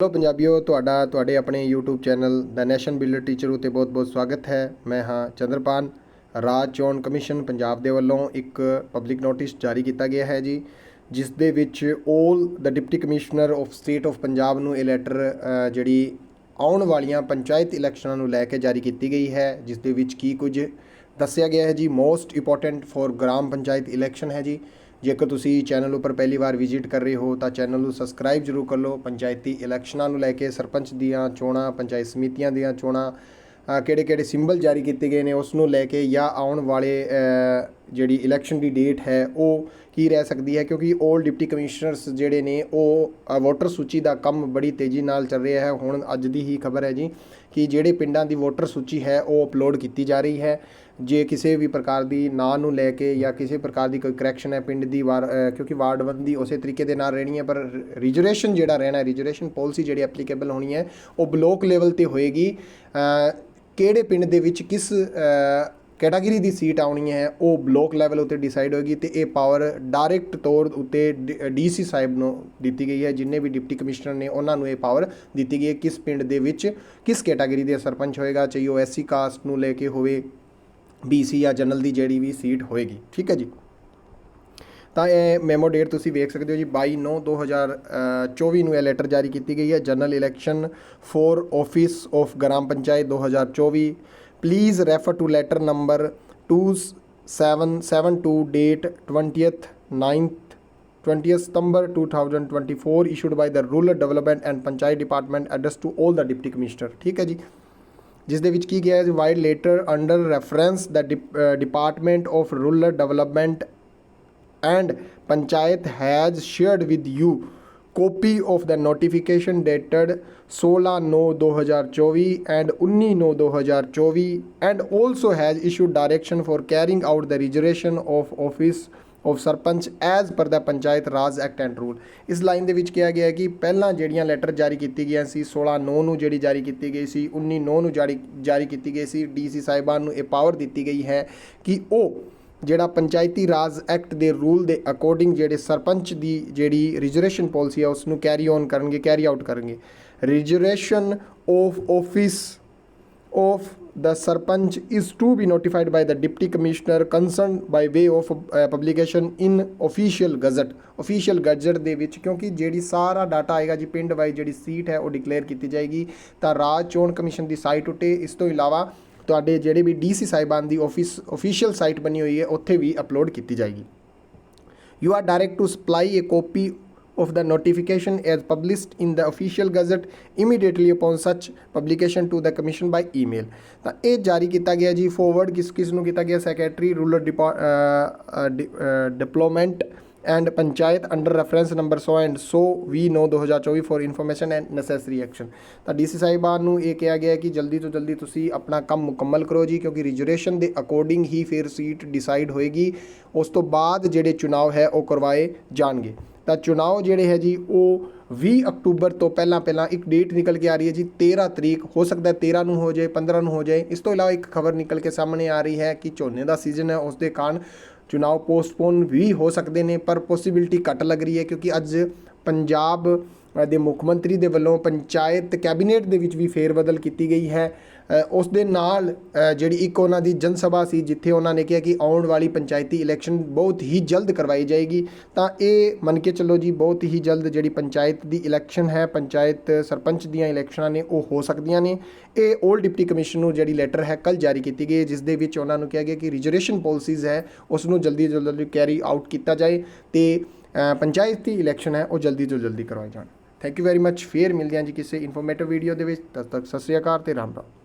Hello ਪੰਜਾਬੀਓ, ਤੁਹਾਡਾ, ਤੁਹਾਡੇ ਆਪਣੇ YouTube ਚੈਨਲ ਦਾ ਨੈਸ਼ਨ ਬਿਲਡਰ ਟੀਚਰ ਉਤੇ ਬਹੁਤ-ਬਹੁਤ ਸਵਾਗਤ ਹੈ। ਮੈਂ ਹਾਂ ਚੰਦਰਪਾਨ ਰਾਜ ਚੋਣ ਕਮਿਸ਼ਨ ਪੰਜਾਬ ਦੇ ਵੱਲੋਂ ਇੱਕ ਪਬਲਿਕ ਨੋਟਿਸ ਜਾਰੀ ਕੀਤਾ ਗਿਆ ਹੈ ਜੀ ਜਿਸ ਦੇ ਵਿੱਚ 올 ਦਾ deputy commissioner of state of Punjab ਨੂੰ ਇਹ ਲੈਟਰ ਜਿਹੜੀ ਆਉਣ ਵਾਲੀਆਂ ਪੰਚਾਇਤ ਇਲੈਕਸ਼ਨਾਂ ਨੂੰ ਲੈ ਕੇ ਜਾਰੀ ਕੀਤੀ ਗਈ ਹੈ ਜਿਸ ਦੇ ਵਿੱਚ ਕੀ ਕੁਝ ਦੱਸਿਆ ਗਿਆ ਹੈ ਜੀ। Most important for gram panchayat election ਹੈ ਜੀ। ਜੇਕਰ ਤੁਸੀਂ ਚੈਨਲ ਉੱਪਰ ਪਹਿਲੀ ਵਾਰ ਵਿਜ਼ਿਟ ਕਰ ਰਹੇ ਹੋ, ਤਾਂ ਚੈਨਲ ਨੂੰ ਸਬਸਕ੍ਰਾਈਬ ਜ਼ਰੂਰ ਕਰ ਲਓ। ਪੰਚਾਇਤੀ ਇਲੈਕਸ਼ਨਾਂ ਨੂੰ ਲੈ ਕੇ ਸਰਪੰਚ ਦੀਆਂ ਚੋਣਾਂ, ਪੰਚਾਇਤ ਸਮਿਤੀਆਂ ਦੀਆਂ ਚੋਣਾਂ ਕਿਹੜੇ ਕਿਹੜੇ ਸਿੰਬਲ ਜਾਰੀ ਕੀਤੇ ਗਏ ਨੇ, ਉਸ ਨੂੰ ਲੈ ਕੇ ਜਾਂ ਆਉਣ ਵਾਲੇ ਜਿਹੜੀ ਇਲੈਕਸ਼ਨ ਦੀ ਡੇਟ ਹੈ, ਉਹ ਕੀ ਰਹਿ ਸਕਦੀ ਹੈ? ਕਿਉਂਕਿ 올 ਡਿਪਟੀ ਕਮਿਸ਼ਨਰਸ ਜਿਹੜੇ ਨੇ, ਉਹ ਵੋਟਰ ਸੂਚੀ ਦਾ ਕੰਮ ਬੜੀ ਤੇਜ਼ੀ ਨਾਲ ਚੱਲ ਰਿਹਾ ਹੈ। ਹੁਣ ਅੱਜ ਦੀ ਹੀ ਖਬਰ ਹੈ ਜੀ। ਕਿ ਜਿਹੜੇ ਪਿੰਡਾਂ ਦੀ ਵੋਟਰ ਸੂਚੀ ਹੈ ਉਹ ਅਪਲੋਡ ਕੀਤੀ ਜਾ ਰਹੀ ਹੈ। ਜੇ ਕਿਸੇ ਵੀ ਪ੍ਰਕਾਰ ਦੀ ਨਾਂ ਨੂੰ ਲੈ ਕੇ ਜਾਂ ਕਿਸੇ ਪ੍ਰਕਾਰ ਦੀ ਕੋਈ ਕਰੈਕਸ਼ਨ ਹੈ ਪਿੰਡ ਦੀ ਵਾਰ ਅ, ਕਿਉਂਕਿ ਵਾਰਡਬੰਦੀ ਉਸੇ ਤਰੀਕੇ ਦੇ ਨਾਲ ਰਹਿਣੀ ਹੈ ਪਰ ਰਿਜਰਵੇਸ਼ਨ ਜਿਹੜਾ ਰਹਿਣਾ ਰਿਜਰਵੇਸ਼ਨ ਪਾਲਿਸੀ ਜਿਹੜੀ ਐਪਲੀਕੇਬਲ ਹੋਣੀ ਹੈ ਉਹ ਬਲੋਕ ਲੈਵਲ ਤੇ ਹੋਏਗੀ। ਕਿਹੜੇ ਪਿੰਡ ਦੇ ਵਿੱਚ ਕਿਸ ਕੈਟਾਗਰੀ ਦੀ ਸੀਟ ਆਉਣੀ ਹੈ, ਉਹ ਬਲੋਕ ਲੈਵਲ ਉੱਤੇ ਡਿਸਾਈਡ ਹੋਏਗੀ ਤੇ ਇਹ ਪਾਵਰ ਡਾਇਰੈਕਟ ਤੌਰ ਉੱਤੇ ਡੀਸੀ ਸਾਹਿਬ ਨੂੰ ਦਿੱਤੀ ਗਈ ਹੈ, ਜਿੰਨੇ ਵੀ ਡਿਪਟੀ ਕਮਿਸ਼ਨਰ ਨੇ ਉਹਨਾਂ ਨੂੰ ਇਹ ਪਾਵਰ ਦਿੱਤੀ ਗਈ ਹੈ। ਕਿਸ ਪਿੰਡ ਦੇ ਵਿੱਚ ਕਿਸ ਕੈਟਾਗਰੀ ਦੇ ਸਰਪੰਚ ਹੋਏਗਾ, ਚਾਹੇ ਉਹ ਐਸਸੀ ਕਾਸਟ ਨੂੰ ਲੈ ਕੇ ਹੋਵੇ ਬੀਸੀ ਜਾਂ ਜਨਰਲ ਦੀ ਜਿਹੜੀ ਵੀ ਸੀਟ ਹੋਏਗੀ। ਠੀਕ ਹੈ ਜੀ? ਤਾਂ ਇਹ ਮੈਮੋ ਡੇਟ ਤੁਸੀਂ ਵੇਖ ਸਕਦੇ ਹੋ ਜੀ 22 9 2024 ਨੂੰ ਇਹ ਲੈਟਰ ਜਾਰੀ ਕੀਤੀ ਗਈ ਹੈ। General election for office of gram panchayat 2024 please refer to letter number 2772 date 20th 9th 20th September 2024 issued by the Rural Development and Panchayat Department addressed to all the deputy commissioner ਠੀਕ ਹੈ ਜੀ ਜਿਸ ਦੇ ਵਿੱਚ ਕੀ ਗਿਆ ਹੈ vide letter under reference the department of rural development and panchayat has shared with you copy of the notification dated 16/9/2024 and 19/9/2024 and also has issued direction for carrying out the reservation of office of sarpanch as per the panchayat raj act and rule. ਇਸ line ਦੇ ਵਿੱਚ ਕਿਹਾ ਗਿਆ ਹੈ ਕਿ ਪਹਿਲਾਂ ਜਿਹੜੀਆਂ letter ਜਾਰੀ ਕੀਤੀ ਗਈਆਂ ਸੀ 16 9 ਨੂੰ ਜਿਹੜੀ ਜਾਰੀ ਕੀਤੀ ਗਈ ਸੀ 19 9 ਨੂੰ ਜਾਰੀ ਜਾਰੀ ਕੀਤੀ ਗਈ ਸੀ, ਡੀਸੀ ਸਾਹਿਬਾਨ ਨੂੰ ਇਹ ਪਾਵਰ ਦਿੱਤੀ ਗਈ ਹੈ ਕਿ ਉਹ ਜਿਹੜਾ ਪੰਚਾਇਤੀ ਰਾਜ ਐਕਟ ਦੇ ਰੂਲ ਦੇ ਅਕੋਰਡਿੰਗ ਜਿਹੜੇ ਸਰਪੰਚ ਦੀ ਜਿਹੜੀ ਰਿਜ਼ਰਵੇਸ਼ਨ ਪਾਲਿਸੀ ਹੈ ਉਸ ਨੂੰ ਕੈਰੀ ਔਨ ਕਰਨਗੇ ਕੈਰੀ ਆਊਟ ਕਰਨਗੇ। Reservation of office of the sarpanch is to be notified by the deputy commissioner concerned by way of uh, publication in official gazette official gazette ਦੇ ਵਿੱਚ ਕਿਉਂਕਿ ਜਿਹੜੀ ਸਾਰਾ ਡਾਟਾ ਆਏਗਾ ਜੀ ਪਿੰਡ ਵਾਈ ਜਿਹੜੀ ਸੀਟ ਹੈ ਉਹ ਡਿਕਲੇਅਰ ਕੀਤੀ ਜਾਏਗੀ। ਤਾਂ ਰਾਜ ਚੋਣ ਕਮਿਸ਼ਨ ਦੀ ਸਾਈਟ ਉਤੇ ਇਸ ਤੋਂ ਇਲਾਵਾ ਤੁਹਾਡੇ ਜਿਹੜੇ ਵੀ ਡੀਸੀ ਸਾਹਿਬਾਨ ਦੀ ਆਫਿਸ official ਸਾਈਟ ਬਣੀ ਹੋਈ ਹੈ ਉੱਥੇ ਵੀ ਅਪਲੋਡ ਕੀਤੀ ਜਾਏਗੀ you are direct to supply a copy of the notification as published in the official gazette immediately upon such publication to the commission by email ਤਾਂ ਇਹ ਜਾਰੀ ਕੀਤਾ ਗਿਆ ਜੀ ਫੋਰਵਰਡ ਕਿਸ ਕਿਸ ਨੂੰ ਕੀਤਾ ਗਿਆ secretary rural development and panchayat under reference number 100 and 100 ਵੀ 9 2024 for information and necessary action ਤਾਂ ਡੀਸੀ ਸਾਹਿਬਾਨ ਨੂੰ ਇਹ ਕਿਹਾ ਗਿਆ ਕਿ ਜਲਦੀ ਤੋਂ ਜਲਦੀ ਤੁਸੀਂ ਆਪਣਾ ਕੰਮ ਮੁਕੰਮਲ ਕਰੋ ਜੀ, ਕਿਉਂਕਿ ਰਿਜ਼ਰਵੇਸ਼ਨ ਦੇ ਅਕੋਰਡਿੰਗ ਹੀ ਫਿਰ ਸੀਟ ਡਿਸਾਈਡ ਹੋਏਗੀ। ਉਸ ਤੋਂ ਬਾਅਦ ਜਿਹੜੇ ਚੁਣਾਵ ਹੈ ਉਹ ਕਰਵਾਏ ਜਾਣਗੇ। ਤਾਂ ਚੁਣਾਵ ਜਿਹੜੇ ਹੈ ਜੀ, ਉਹ 20 ਅਕਤੂਬਰ ਤੋਂ ਪਹਿਲਾਂ ਪਹਿਲਾਂ ਇੱਕ ਡੇਟ ਨਿਕਲ ਕੇ ਆ ਰਹੀ ਹੈ ਜੀ 13 ਤਰੀਕ। ਹੋ ਸਕਦਾ ਹੈ 13 ਨੂੰ ਹੋ ਜਾਏ 15 ਨੂੰ ਹੋ ਜਾਏ। ਇਸ ਤੋਂ ਇਲਾਵਾ ਇੱਕ ਖਬਰ ਨਿਕਲ ਕੇ ਸਾਹਮਣੇ ਆ ਰਹੀ ਹੈ ਕਿ ਝੋਨੇ ਦਾ ਸੀਜ਼ਨ ਹੈ, ਉਸ ਦੇ ਕਾਰਨ ਚੁਣਾਵ ਪੋਸਟਪੋਨ ਵੀ ਹੋ ਸਕਦੇ ਨੇ, ਪਰ ਪੋਸਿਬਿਲਿਟੀ ਘੱਟ ਲੱਗ ਰਹੀ ਹੈ ਕਿਉਂਕਿ ਅੱਜ ਪੰਜਾਬ ਦੇ ਮੁੱਖ ਮੰਤਰੀ ਦੇ ਵੱਲੋਂ ਪੰਚਾਇਤ ਕੈਬਨਿਟ ਦੇ ਵਿੱਚ ਵੀ ਫੇਰਬਦਲ ਕੀਤੀ ਗਈ ਹੈ। ਉਸ ਦੇ ਨਾਲ ਜਿਹੜੀ ਇੱਕ ਉਹਨਾਂ ਦੀ ਜਨ ਸਭਾ ਸੀ ਜਿੱਥੇ ਉਹਨਾਂ ਨੇ ਕਿਹਾ ਕਿ ਆਉਣ ਵਾਲੀ ਪੰਚਾਇਤੀ ਇਲੈਕਸ਼ਨ ਬਹੁਤ ਹੀ ਜਲਦ ਕਰਵਾਈ ਜਾਏਗੀ ਤਾਂ ਇਹ ਮੰਨ ਕੇ ਚੱਲੋ ਜੀ ਬਹੁਤ ਹੀ ਜਲਦ ਜਿਹੜੀ ਪੰਚਾਇਤ ਦੀ ਇਲੈਕਸ਼ਨ ਹੈ ਪੰਚਾਇਤ ਸਰਪੰਚ ਦੀਆਂ ਇਲੈਕਸ਼ਨਾਂ ਨੇ ਉਹ ਹੋ ਸਕਦੀਆਂ ਨੇ। ਇਹ 올 ਡਿਪਟੀ ਕਮਿਸ਼ਨ ਨੂੰ ਜਿਹੜੀ ਲੈਟਰ ਹੈ ਕੱਲ ਜਾਰੀ ਕੀਤੀ ਗਈ ਹੈ, ਜਿਸ ਦੇ ਵਿੱਚ ਉਹਨਾਂ ਨੂੰ ਕਿਹਾ ਗਿਆ ਕਿ ਰਿਜ਼ਰਵੇਸ਼ਨ ਪਾਲਿਸੀਜ਼ ਹੈ ਉਸ ਨੂੰ ਜਲਦੀ ਤੋਂ ਜਲਦੀ ਕੈਰੀ ਆਊਟ ਕੀਤਾ ਜਾਏ ਤੇ ਪੰਚਾਇਤ ਦੀ ਇਲੈਕਸ਼ਨ ਹੈ ਉਹ ਜਲਦੀ ਤੋਂ ਜਲਦੀ ਕਰਵਾਏ ਜਾਣ। ਥੈਂਕ ਯੂ ਵੈਰੀ ਮੱਚ ਫੇਰ ਮਿਲਦੇ ਹਾਂ ਜੀ ਕਿਸੇ ਇਨਫੋਰਮੇਟਿਵ ਵੀਡੀਓ ਦੇ ਵਿੱਚ। ਤਦ ਤੱਕ ਸਤਿ ਸ਼੍ਰੀ ਅਕਾਲ ਤੇ ਰਾਮ ਰਾਮ।